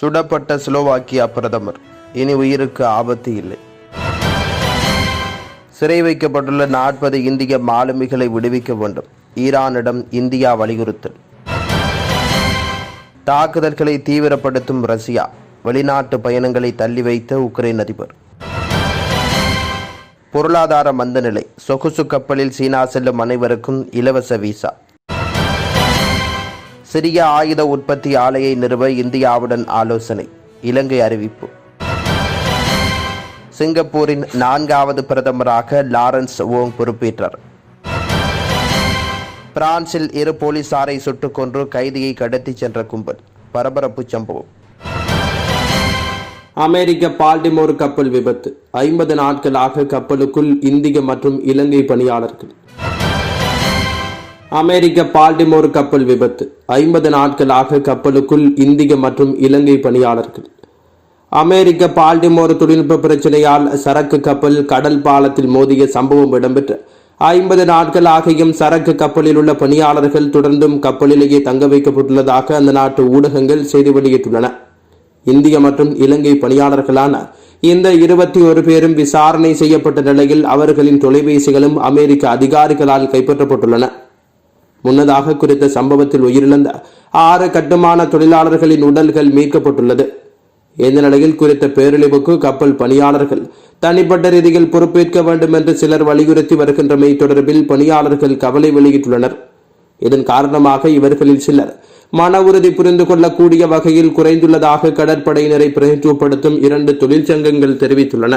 சுடப்பட்ட ஸ்லோவாக்கியா பிரதமர். இனி உயிருக்கு ஆபத்து இல்லை. சிறை வைக்கப்பட்டுள்ள நாற்பது இந்திய மாலுமிகளை விடுவிக்க வேண்டும். ஈரானிடம் இந்தியா வலியுறுத்தல். தாக்குதல்களை தீவிரப்படுத்தும் ரஷ்யா. வெளிநாட்டு பயணங்களை தள்ளி வைத்த உக்ரைன் அதிபர். பொருளாதார மந்தநிலை. சொகுசு கப்பலில் சீனா செல்லும் அனைவருக்கும் இலவச விசா. சிறிய ஆயுத உற்பத்தி ஆலையை நிறுவ இந்தியாவுடன் ஆலோசனை. இலங்கை அறிவிப்பு. சிங்கப்பூரின் நான்காவது பிரதமராக லாரன்ஸ் ஓங் பொறுப்பேற்றார். பிரான்சில் இரு போலீசாரை சுட்டுக் கொன்று கைதியை கடத்திச் சென்ற கும்பல். பரபரப்பு சம்பவம். அமெரிக்க பால்டிமோர் கப்பல் விபத்து. ஐம்பது நாட்களாக கப்பலுக்குள் இந்திய மற்றும் இலங்கை பணியாளர்கள். அமெரிக்க பால்டிமோர் கப்பல் விபத்து. ஐம்பது நாட்களாக கப்பலுக்குள் இந்திய மற்றும் இலங்கை பணியாளர்கள். அமெரிக்க பால்டிமோர் தொழில்நுட்ப பிரச்சனையால் சரக்கு கப்பல் கடல் பாலத்தில் மோதிய சம்பவம் இடம்பெற்று. ஐம்பது நாட்களாகியும் சரக்கு கப்பலில் உள்ள பணியாளர்கள் தொடர்ந்தும் கப்பலிலேயே தங்க வைக்கப்பட்டுள்ளதாக அந்த நாட்டு ஊடகங்கள் செய்தி வெளியிட்டுள்ளன. இந்திய மற்றும் இலங்கை பணியாளர்களான இந்த இருபத்தி ஒரு பேரும் விசாரணை செய்யப்பட்ட நிலையில் அவர்களின் தொலைபேசிகளும் அமெரிக்க அதிகாரிகளால் கைப்பற்றப்பட்டுள்ளன. முன்னதாக குறித்த சம்பவத்தில் உயிரிழந்த ஆறு கட்டுமான தொழிலாளர்களின் உடல்கள் மீட்கப்பட்டுள்ளது. இந்த நிலையில் குறித்த பேரழிவுக்கு கப்பல் பணியாளர்கள் தனிப்பட்ட ரீதியில் பொறுப்பேற்க வேண்டும் என்று சிலர் வலியுறுத்தி வருகின்றமை தொடர்பில் பணியாளர்கள் கவலை வெளியிட்டுள்ளனர். இதன் காரணமாக இவர்களில் சிலர் மன உறுதி புரிந்து கொள்ளக்கூடிய வகையில் குறைந்துள்ளதாக கடற்படையினரை பிரதிநிதித்துவப்படுத்தும் இரண்டு தொழிற்சங்கங்கள் தெரிவித்துள்ளன.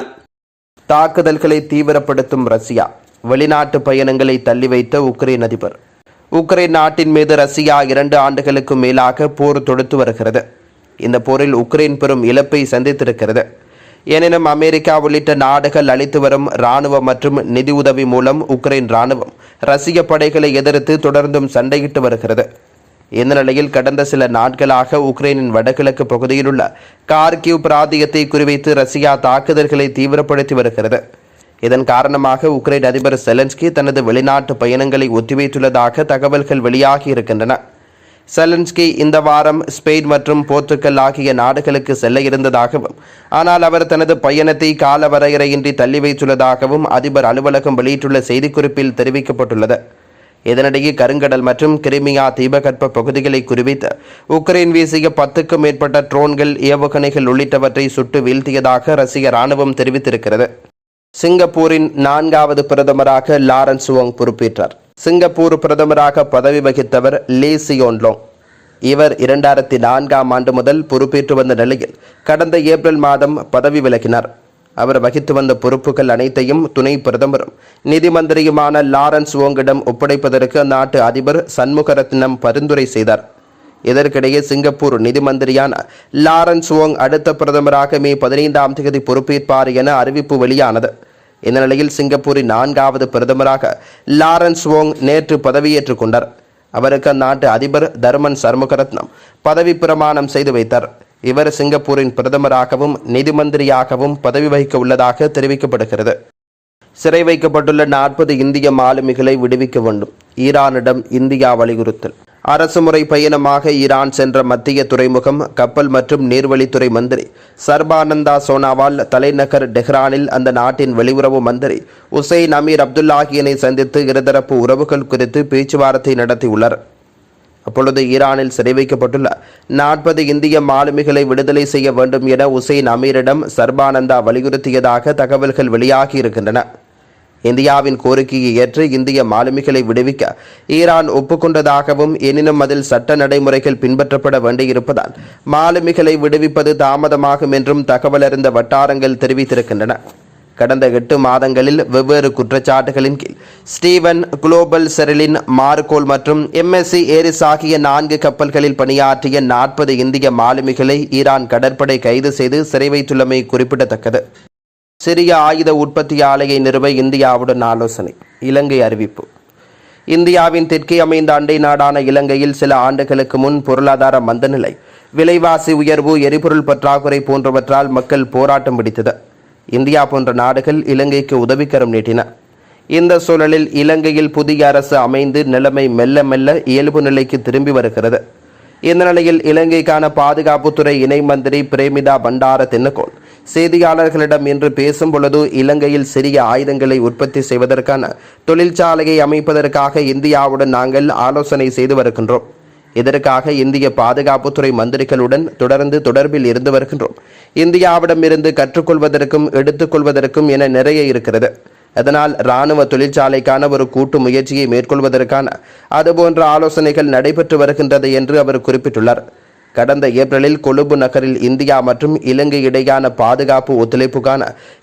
தாக்குதல்களை தீவிரப்படுத்தும் ரஷ்யா வெளிநாட்டு பயணங்களை தள்ளி வைத்த உக்ரைன் அதிபர். உக்ரைன் நாட்டின் மீது ரஷ்யா இரண்டு ஆண்டுகளுக்கு மேலாக போர் தொடுத்து வருகிறது. இந்த போரில் உக்ரைன் பெரும் இழப்பை சந்தித்திருக்கிறது. எனினும் அமெரிக்கா உள்ளிட்ட நாடுகள் அளித்து வரும் இராணுவ மற்றும் நிதி உதவி மூலம் உக்ரைன் இராணுவம் ரஷ்ய படைகளை எதிர்த்து தொடர்ந்தும் சண்டையிட்டு வருகிறது. இந்த நிலையில் கடந்த சில நாட்களாக உக்ரைனின் வடகிழக்கு பகுதியில் உள்ள கார்கிவ் பிராந்தியத்தை குறிவைத்து ரஷ்யா தாக்குதல்களை தீவிரப்படுத்தி வருகிறது. இதன் காரணமாக உக்ரைன் அதிபர் செலன்ஸ்கி தனது வெளிநாட்டு பயணங்களை ஒத்திவைத்துள்ளதாக தகவல்கள் வெளியாகி இருக்கின்றன. செலன்ஸ்கி இந்த வாரம் ஸ்பெயின் மற்றும் போர்த்துக்கல் ஆகிய நாடுகளுக்கு செல்ல இருந்ததாகவும் ஆனால் அவர் தனது பயணத்தை காலவரையறையின்றி தள்ளி வைத்துள்ளதாகவும் அதிபர் அலுவலகம் வெளியிட்டுள்ள செய்திக்குறிப்பில் தெரிவிக்கப்பட்டுள்ளது. இதனிடையே கருங்கடல் மற்றும் கிரிமியா தீபகற்ப பகுதிகளை குறிவைத்து உக்ரைன் வீசிய பத்துக்கும் மேற்பட்ட ட்ரோன்கள் ஏவுகணைகள் உள்ளிட்டவற்றை சுட்டு வீழ்த்தியதாக ரஷ்ய ராணுவம் தெரிவித்திருக்கிறது. சிங்கப்பூரின் நான்காவது பிரதமராக லாரன்ஸ் ஓங் பொறுப்பேற்றார். சிங்கப்பூர் பிரதமராக பதவி வகித்தவர் லீ சியோன்லோங் இவர் இரண்டாயிரத்தி நான்காம் ஆண்டு முதல் பொறுப்பேற்று வந்த நிலையில் கடந்த ஏப்ரல் மாதம் பதவி விலகினார். அவர் வகித்து வந்த பொறுப்புகள் அனைத்தையும் துணை பிரதமரும் நிதி மந்திரியுமான லாரன்ஸ் ஓங்கிடம் ஒப்படைப்பதற்கு அந்நாட்டு அதிபர் சண்முகரத்னம் பரிந்துரை செய்தார். இதற்கிடையே சிங்கப்பூர் நிதி மந்திரியான லாரன்ஸ் ஓங் அடுத்த பிரதமராக மே பதினைந்தாம் தேதி பொறுப்பேற்பார் என அறிவிப்பு வெளியானது. இந்த நிலையில் சிங்கப்பூரின் நான்காவது பிரதமராக லாரன்ஸ் ஓங் நேற்று பதவியேற்றுக் கொண்டார். அவருக்கு அந்நாட்டு அதிபர் தர்மன் சர்முகரத்னம் பதவி பிரமாணம் செய்து வைத்தார். இவர் சிங்கப்பூரின் பிரதமராகவும் நிதி மந்திரியாகவும் பதவி வகிக்க உள்ளதாக தெரிவிக்கப்படுகிறது. சிறை வைக்கப்பட்டுள்ள நாற்பது இந்திய மாலுமிகளை விடுவிக்க வேண்டும். ஈரானிடம் இந்தியா வலியுறுத்தல். அரசுமுறை பயணமாக ஈரான் சென்ற மத்திய துறைமுகம் கப்பல் மற்றும் நீர்வழித்துறை மந்திரி சர்பானந்தா சோனாவால் தலைநகர் டெஹ்ரானில் அந்த நாட்டின் வெளியுறவு மந்திரி உசைன் அமீர் அப்துல்லாஹியனை சந்தித்து இருதரப்பு உறவுகள் குறித்து பேச்சுவார்த்தை நடத்தியுள்ளார். அப்பொழுது ஈரானில் சிறை வைக்கப்பட்டுள்ள நாற்பது இந்திய மாலுமிகளை விடுதலை செய்ய வேண்டும் என உசைன் அமீரிடம் சர்பானந்தா வலியுறுத்தியதாக தகவல்கள் வெளியாகி இருக்கின்றன இந்தியாவின் கோரிக்கையை ஏற்று இந்திய மாலுமிகளை விடுவிக்க ஈரான் ஒப்புக்கொண்டதாகவும் எனினும் அதில் சட்ட நடைமுறைகள் பின்பற்றப்பட வேண்டியிருப்பதால் மாலுமிகளை விடுவிப்பது தாமதமாகும் என்றும் தகவல் அறிந்த வட்டாரங்கள் தெரிவித்திருக்கின்றன. கடந்த எட்டு மாதங்களில் வெவ்வேறு குற்றச்சாட்டுகளின் கீழ் ஸ்டீவன் குளோபல் செரலின் மார்கோல் மற்றும் எம்எஸ்சி ஏரிஸ் ஆகிய நான்கு கப்பல்களில் பணியாற்றிய நாற்பது இந்திய மாலுமிகளை ஈரான் கடற்படை கைது செய்து சிறை வைத்துள்ளமை குறிப்பிடத்தக்கது. சிறிய ஆயுத உற்பத்தி ஆலையை நிறுவ இந்தியாவுடன் ஆலோசனை இலங்கை அறிவிப்பு. இந்தியாவின் தெற்கே அமைந்த அண்டை நாடான இலங்கையில் சில ஆண்டுகளுக்கு முன் பொருளாதார மந்தநிலை விலைவாசி உயர்வு எரிபொருள் பற்றாக்குறை போன்றவற்றால் மக்கள் போராட்டம் பிடித்தது இந்தியா போன்ற நாடுகள் இலங்கைக்கு உதவிக்கரம் நீட்டின. இந்த சூழலில் இலங்கையில் புதிய அரசு அமைந்து நிலைமை மெல்ல மெல்ல இயல்பு நிலைக்கு திரும்பி வருகிறது. இந்த நிலையில் இலங்கைக்கான பாதுகாப்புத்துறை இணை மந்திரி பிரேமிதா பண்டார தென்னகோள் செய்தியாளர்களிடம் இன்று பேசும் பொழுது இலங்கையில் சிறிய ஆயுதங்களை உற்பத்தி செய்வதற்கான தொழிற்சாலையை அமைப்பதற்காக இந்தியாவுடன் நாங்கள் ஆலோசனை செய்து வருகின்றோம். இதற்காக இந்திய பாதுகாப்புத்துறை மந்திரிகளுடன் தொடர்ந்து தொடர்பில் இருந்து வருகின்றோம். இந்தியாவிடமிருந்து கற்றுக்கொள்வதற்கும் எடுத்துக்கொள்வதற்கும் என நிறைய இருக்கிறது. அதனால் இராணுவ தொழிற்சாலைக்கான ஒரு கூட்டு முயற்சியை மேற்கொள்வதற்கான அதுபோன்ற ஆலோசனைகள் நடைபெற்று வருகின்றது என்று அவர் குறிப்பிட்டுள்ளார். கடந்த ஏப்ரலில் கொழும்பு நகரில் இந்தியா மற்றும் இலங்கை இடையான பாதுகாப்பு ஒத்துழைப்புக்கான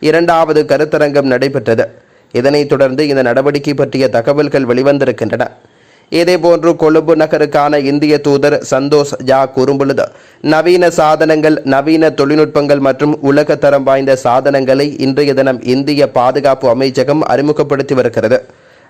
இரண்டாவது கருத்தரங்கம் நடைபெற்றது. இதனைத் தொடர்ந்து இந்த நடவடிக்கை பற்றிய தகவல்கள் வெளிவந்திருக்கின்றன. இதேபோன்று கொழும்பு நகருக்கான இந்திய தூதர் சந்தோஷ் ஜா கூறும்பொழுது நவீன சாதனங்கள் நவீன தொழில்நுட்பங்கள் மற்றும் உலகத்தரம் வாய்ந்த சாதனங்களை இன்றைய தினம் இந்திய பாதுகாப்பு அமைச்சகம் அறிமுகப்படுத்தி வருகிறது.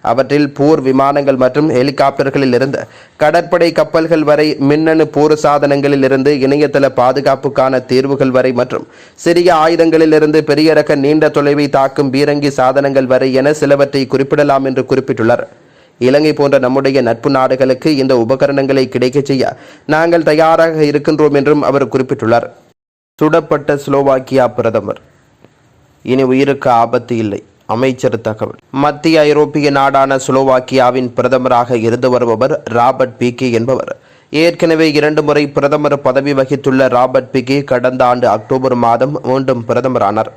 அவற்றில் போர் விமானங்கள் மற்றும் ஹெலிகாப்டர்களில் இருந்து கடற்படை கப்பல்கள் வரை மின்னணு போர் சாதனங்களில் இருந்து இணையதள பாதுகாப்புக்கான தீர்வுகள் வரை மற்றும் சிறிய ஆயுதங்களில் இருந்து பெரிய ரக நீண்ட தொலைவை தாக்கும் பீரங்கி சாதனங்கள் வரை என சிலவற்றை குறிப்பிடலாம் என்று குறிப்பிட்டுள்ளார். இலங்கை போன்ற நம்முடைய நட்பு நாடுகளுக்கு இந்த உபகரணங்களை கிடைக்கச் செய்ய நாங்கள் தயாராக இருக்கின்றோம் என்றும் அவர் குறிப்பிட்டுள்ளார். சுடப்பட்ட ஸ்லோவாக்கியா பிரதமர் இனி உயிருக்கு ஆபத்து இல்லை. அமைச்சர் தகவல் மத்திய ஐரோப்பிய நாடான ஸ்லோவாக்கியாவின் பிரதமராக இருந்து வருபவர் ராபர்ட் பிகே என்பவர். ஏற்கனவே இரண்டு முறை பிரதமர் பதவி வகித்துள்ள ராபர்ட் பிகே கடந்த ஆண்டு அக்டோபர் மாதம் மீண்டும் பிரதமரானார்.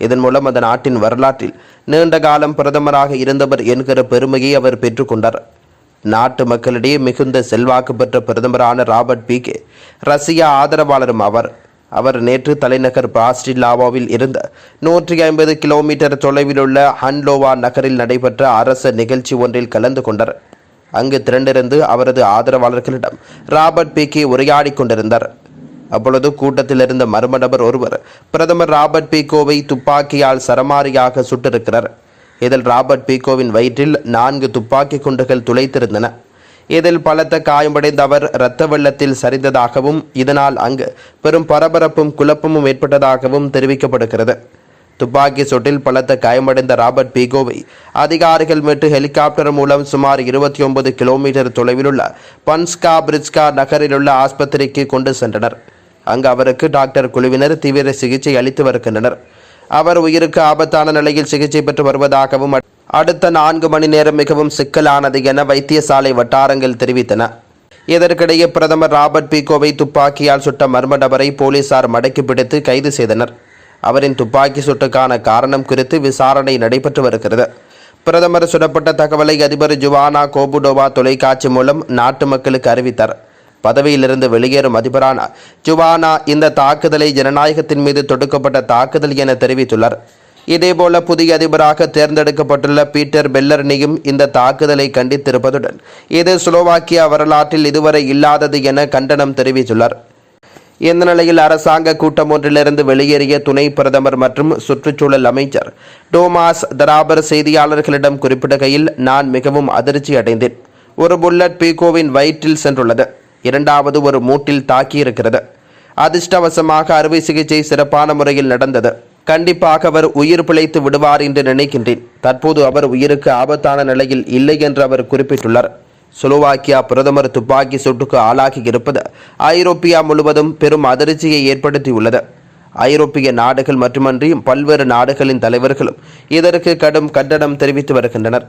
இதன் மூலம் அந்த நாட்டின் வரலாற்றில் நீண்ட காலம் பிரதமராக இருந்தவர் என்கிற பெருமையை அவர் பெற்றுக்கொண்டார் நாட்டு மக்களிடையே மிகுந்த செல்வாக்கு பெற்ற பிரதமரான ராபர்ட் பிகே ரஷ்யா ஆதரவாளரும் ஆவார். அவர் நேற்று தலைநகர் பிராஸ்டிலாவாவில் இருந்த நூற்றி ஐம்பது கிலோமீட்டர் தொலைவில் உள்ள ஹன்லோவா நகரில் நடைபெற்ற அரச நிகழ்ச்சி ஒன்றில் கலந்து கொண்டார். அங்கு திரண்டிருந்து அவரது ஆதரவாளர்களிடம் ராபர்ட் பிகே உரையாடி கொண்டிருந்தார். அப்பொழுது கூட்டத்தில் இருந்த மர்ம நபர் ஒருவர் பிரதமர் ராபர்ட் பீகோவை துப்பாக்கியால் சரமாரியாக சுட்டிருக்கிறார். இதில் ராபர்ட் பீகோவின் வயிற்றில் நான்கு துப்பாக்கி குண்டுகள் துளைத்திருந்தன. இதில் பலத்த காயமடைந்த அவர் இரத்த வெள்ளத்தில் சரிந்ததாகவும் இதனால் அங்கு பெரும் பரபரப்பும் குழப்பமும் ஏற்பட்டதாகவும் தெரிவிக்கப்படுகிறது. துப்பாக்கி சூட்டில் பலத்த காயமடைந்த ராபர்ட் பீகோவை அதிகாரிகள் மீட்டு ஹெலிகாப்டர் மூலம் சுமார் இருபத்தி ஒன்பது கிலோமீட்டர் தொலைவிலுள்ள பன்ஸ்கா பிரிட்ஸ்கா நகரிலுள்ள ஆஸ்பத்திரிக்கு கொண்டு சென்றனர். அங்கு அவருக்கு டாக்டர் குழுவினர் தீவிர சிகிச்சை அளித்து வருகின்றனர். அவர் உயிருக்கு ஆபத்தான நிலையில் சிகிச்சை பெற்று வருவதாகவும் அடுத்த நான்கு மணி நேரம் மிகவும் சிக்கலானது என வைத்தியசாலை வட்டாரங்கள் தெரிவித்தன. இதற்கிடையே பிரதமர் ராபர்ட் பீகோவை துப்பாக்கியால் சுட்ட மர்ம நபரை போலீசார் மடக்கி பிடித்து கைது செய்தனர். அவரின் துப்பாக்கி சுட்டுக்கான காரணம் குறித்து விசாரணை நடைபெற்று வருகிறது. பிரதமர் சுடப்பட்ட தகவலை அதிபர் ஜுவானா கோபுடோவா தொலைக்காட்சி மூலம் நாட்டு மக்களுக்கு அறிவித்தார். பதவியிலிருந்து வெளியேறும் அதிபரான ஜுவானா இந்த தாக்குதலை ஜனநாயகத்தின் மீது தொடுக்கப்பட்ட தாக்குதல் என தெரிவித்துள்ளார். இதேபோல புதிய அதிபராக தேர்ந்தெடுக்கப்பட்டுள்ள பீட்டர் பெல்லர்னியும் இந்த தாக்குதலை கண்டித்திருப்பதுடன் இது ஸ்லோவாக்கியா வரலாற்றில் இதுவரை இல்லாதது என கண்டனம் தெரிவித்துள்ளார். இந்த நிலையில் அரசாங்க கூட்டம் ஒன்றிலிருந்து வெளியேறிய துணை பிரதமர் மற்றும் சுற்றுச்சூழல் அமைச்சர் டோமாஸ் தராபர் செய்தியாளர்களிடம் குறிப்பிடுகையில் நான் மிகவும் அதிர்ச்சி அடைந்தேன். ஒரு புல்லட் பீகோவின் வயிற்றில் சென்றுள்ளது. இரண்டாவது ஒரு மூட்டில் தாக்கியிருக்கிறது. அதிர்ஷ்டவசமாக அறுவை சிகிச்சை சிறப்பான முறையில் நடந்தது. கண்டிப்பாக அவர் உயிர் பிழைத்து விடுவார் என்று நினைக்கின்றேன். தற்போது அவர் உயிருக்கு ஆபத்தான நிலையில் இல்லை என்று அவர் குறிப்பிட்டுள்ளார். ஸ்லோவாக்கியா பிரதமர் துப்பாக்கி சூட்டுக்கு ஆளாகி இருப்பது ஐரோப்பியா முழுவதும் பெரும் அதிர்ச்சியை ஏற்படுத்தியுள்ளது. ஐரோப்பிய நாடுகள் மட்டுமன்றி பல்வேறு நாடுகளின் தலைவர்களும் இதற்கு கடும் கண்டனம் தெரிவித்து வருகின்றனர்.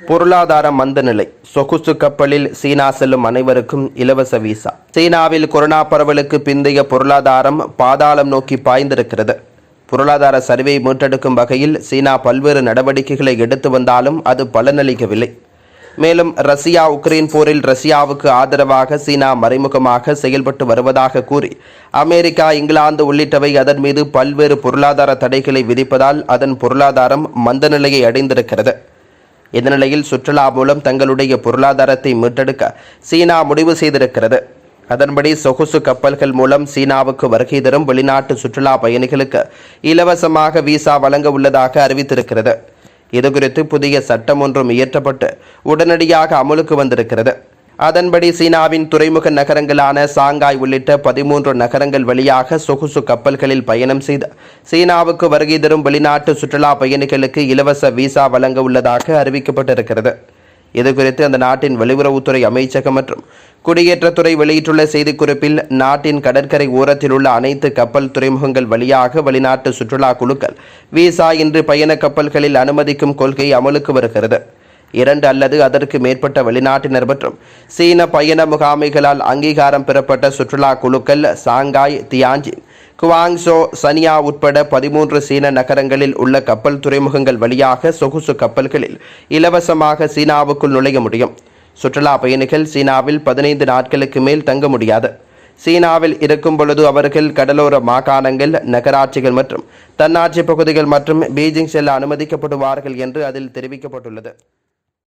பொருளாதார மந்த நிலை சொகுசு கப்பலில் சீனா செல்லும் அனைவருக்கும் இலவச விசா. சீனாவில் கொரோனா பரவலுக்கு பிந்தைய பொருளாதாரம் பாதாளம் நோக்கி பாய்ந்திருக்கிறது. பொருளாதார சரிவை மீட்டெடுக்கும் வகையில் சீனா பல்வேறு நடவடிக்கைகளை எடுத்து வந்தாலும் அது பலனளிக்கவில்லை. மேலும் ரஷ்யா உக்ரைன் போரில் ரஷ்யாவுக்கு ஆதரவாக சீனா மறைமுகமாக செயல்பட்டு வருவதாக கூறி அமெரிக்கா இங்கிலாந்து உள்ளிட்டவை அதன் மீது பல்வேறு பொருளாதார தடைகளை விதிப்பதால் அதன் பொருளாதாரம் மந்த நிலையை அடைந்திருக்கிறது. இந்த நிலையில் சுற்றுலா மூலம் தங்களுடைய பொருளாதாரத்தை மீட்டெடுக்க சீனா முடிவு செய்திருக்கிறது. அதன்படி சொகுசு கப்பல்கள் மூலம் சீனாவுக்கு வருகை தரும் வெளிநாட்டு சுற்றுலா பயணிகளுக்கு இலவசமாக விசா வழங்க உள்ளதாக அறிவித்திருக்கிறது. இதுகுறித்து புதிய சட்டம் ஒன்றும் இயற்றப்பட்டு உடனடியாக அமலுக்கு வந்திருக்கிறது. அதன்படி சீனாவின் துறைமுக நகரங்களான சாங்காய் உள்ளிட்ட பதிமூன்று நகரங்கள் வழியாக சொகுசு கப்பல்களில் பயணம் செய்து சீனாவுக்கு வருகை தரும் வெளிநாட்டு சுற்றுலா பயணிகளுக்கு இலவச விசா வழங்க உள்ளதாக அறிவிக்கப்பட்டிருக்கிறது. இதுகுறித்து அந்த நாட்டின் வெளியுறவுத்துறை அமைச்சகம் மற்றும் குடியேற்றத்துறை வெளியிட்டுள்ள செய்திக்குறிப்பில் நாட்டின் கடற்கரை ஓரத்தில் உள்ள அனைத்து கப்பல் துறைமுகங்கள் வழியாக வெளிநாட்டு சுற்றுலா குழுக்கள் விசா இன்றி பயண கப்பல்களில் அனுமதிக்கும் கொள்கை அமலுக்கு வருகிறது. இரண்டு அல்லது அதற்கு மேற்பட்ட வெளிநாட்டினர் மற்றும் சீன பயண முகாமைகளால் அங்கீகாரம் பெறப்பட்ட சுற்றுலா குழுக்கள் சாங்காய் தியாஞ்சின் குவாங்சோ சனியா உட்பட பதிமூன்று சீன நகரங்களில் உள்ள கப்பல் துறைமுகங்கள் வழியாக சொகுசு கப்பல்களில் இலவசமாக சீனாவுக்குள் நுழைய முடியும். சுற்றுலா பயணிகள் சீனாவில் பதினைந்து நாட்களுக்கு மேல் தங்க முடியாது. சீனாவில் இருக்கும் பொழுது அவர்கள் கடலோர மாகாணங்கள் நகராட்சிகள் மற்றும் தன்னாட்சி பகுதிகள் மற்றும் பீஜிங் செல்ல அனுமதிக்கப்படுவார்கள் என்று அதில் தெரிவிக்கப்பட்டுள்ளது.